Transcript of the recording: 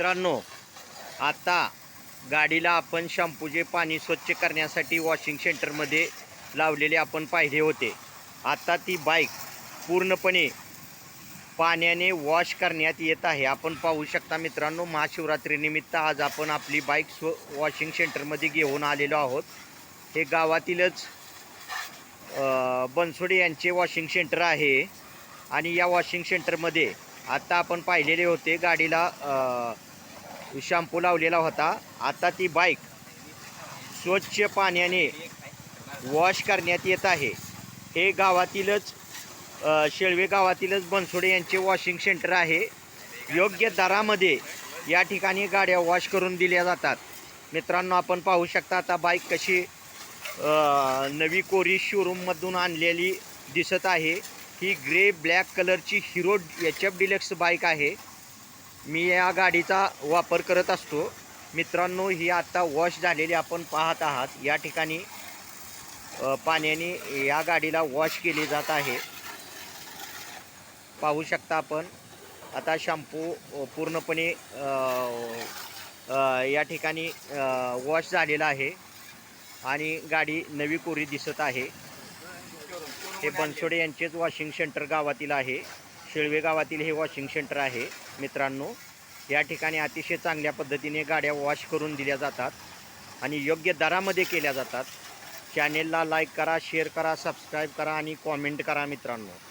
मित्रांनो आता गाडीला आपण शॅम्पूचे पाणी स्वच्छ करण्यासाठी वॉशिंग सेंटरमध्ये लावलेले आपण पाहिले होते. आता ती बाईक पूर्णपणे पाण्याने वॉश करण्यात येत आहे. आपण पाहू शकता मित्रांनो महाशिवरात्रीनिमित्त आज आपण आपली बाईक स्व वॉशिंग सेंटरमध्ये घेऊन आलेलो आहोत. हे गावातीलच बनसोडे यांचे वॉशिंग सेंटर आहे. आणि या वॉशिंग सेंटरमध्ये आत्ता आपण पाहिलेले होते गाडीला शॅम्पू लावलेला होता. आता ती बाईक स्वच्छ पाण्याने वॉश करण्यात येत आहे. हे गावातीलच शेळवे गावातीलच बनसोडे यांचे वॉशिंग सेंटर आहे. योग्य दरामध्ये या ठिकाणी गाड्या वॉश करून दिल्या जातात. मित्रांनो आपण पाहू शकता आता बाईक कशी नवी कोरी शोरूममधून आणलेली दिसत आहे. ही ग्रे ब्लॅक कलरची Hero H F deluxe bike आहे. मी या गाडीचा वापर करत असतो. मित्रांनो ही आता वॉश झालेली आपण पाहत आहात. या ठिकाणी पाण्याने या गाडीला वॉश केली जात आहे. पाहू शकता आपण आता शॅम्पू पूर्णपणे या ठिकाणी वॉश झालेला आहे. आणि गाडी नवी कोरी दिसत आहे. हे बनसोडे यांचेच वॉशिंग सेंटर गावातील आहे. शेळवे गावातील हे वॉशिंग सेंटर आहे. मित्रांनो या ठिकाणी अतिशय चांगल्या पद्धतीने गाड्या वॉश करून दिल्या जातात आणि योग्य दरामध्ये केल्या जातात. चॅनेलला लाईक करा शेअर करा सबस्क्राईब करा आणि कॉमेंट करा मित्रांनो.